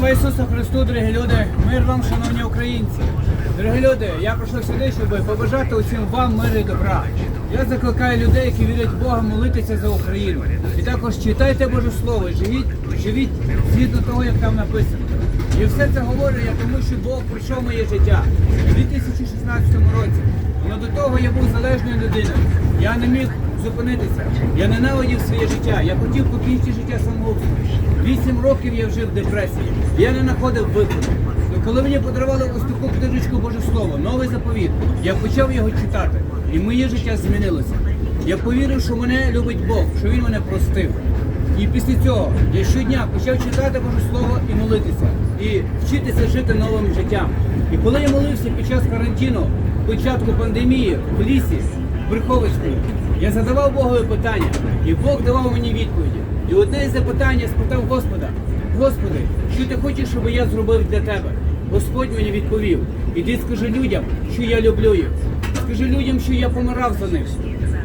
Слава Ісусу Христу, дорогі люди! Мир вам, шановні українці! Дорогі люди, я прийшов сюди, щоб побажати усім вам миру і добра. Я закликаю людей, які вірять в Бога, молитися за Україну. І також читайте Боже Слово, живіть, живіть згідно того, як там написано. І все це говорю я тому, що Бог прийшов моє життя у 2016 році. Але до того я був залежною людиною. Я не міг зупинитися. Я ненавидів своє життя. Я хотів покінчити життя самогубством. Вісім років я жив в депресії. Я не знаходив виходу. Коли мені подарували ось таку книжечку Боже Слово, новий заповіт, я почав його читати, і моє життя змінилося. Я повірив, що мене любить Бог, що Він мене простив. І після цього я щодня почав читати Боже Слово і молитися, і вчитися жити новим життям. І коли я молився під час карантину, початку пандемії в лісі, в я задавав Богові питання, і Бог давав мені відповіді. І одне із запитань я спитав Господа: Господи, що ти хочеш, щоб я зробив для тебе? Господь мені відповів: іди скажи людям, що я люблю їх. Скажи людям, що я помирав за них.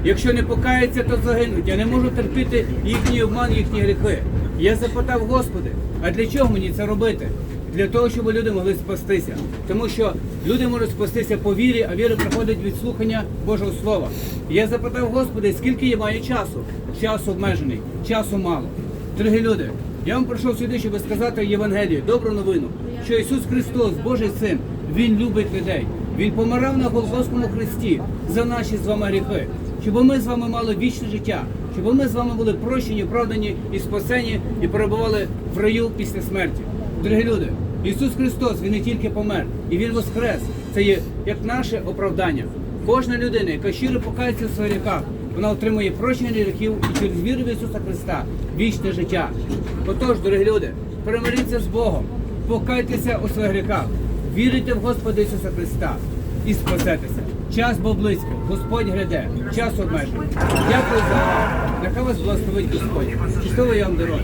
Якщо не покаються, то загинуть. Я не можу терпіти їхній обман, їхні гріхи. Я запитав, Господи, а для чого мені це робити? Для того, щоб люди могли спастися. Тому що люди можуть спастися по вірі, а віра приходить від слухання Божого Слова. Я запитав, Господи, скільки я маю часу? Час обмежений, часу мало. Дорогі люди, я вам прийшов сюди, щоб сказати Євангелію, добру новину, що Ісус Христос, Божий Син, Він любить людей. Він помирав на Голгофському хресті за наші з вами гріхи, щоб ми з вами мали вічне життя, щоб ми з вами були прощені, оправдані і спасені, і перебували в раю після смерті. Дорогі люди, Ісус Христос, Він не тільки помер, і Він воскрес. Це є як наше оправдання. Кожна людина, яка щиро покається в своїх гріхах, вона отримує прощення гріхів і через віру в Ісуса Христа вічне життя. Отож, дорогі люди, примиріться з Богом, покайтеся у своїх гріхах, вірите в Господа Ісуса Христа і спасетеся. Час був близько, Господь гряде, час обмежений. Дякую за увагу. Нехай вас благословить Господь. Я вам дорога.